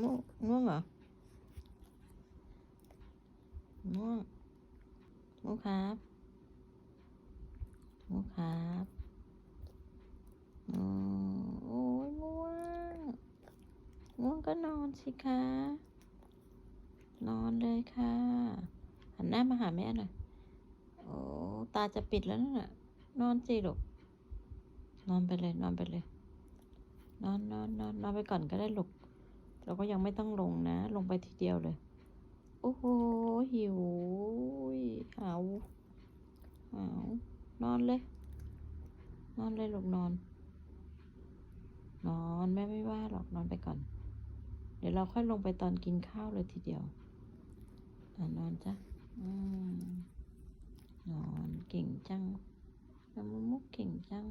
ง่วงง่วงเหรอง่วงง่วงครับง่วงครับอ๋อโอ้ยง่วงง่วงก็นอนสิคะ นอนเลยค่ะ หันหน้ามาหาแม่หน่อย โอ้ ตาจะปิดแล้วนั่นน่ะ นอนสิลูก นอนไปเลย นอนไปเลย นอนนอนนอนนอนไปก่อนก็ได้ลูก เราก็ยังไม่ต้องลงนะ ลงไปทีเดียวเลย โอ้โห หิวหาวหาวนอนเลย นอนเลยลูกนอน นอนแม่ไม่ว่าหรอกนอนไปก่อน เดี๋ยวเราค่อยลงไปตอนกินข้าวเลยทีเดียวอนอนจ้ะอนอน เก่งจังน้ำมุกเก่งจัง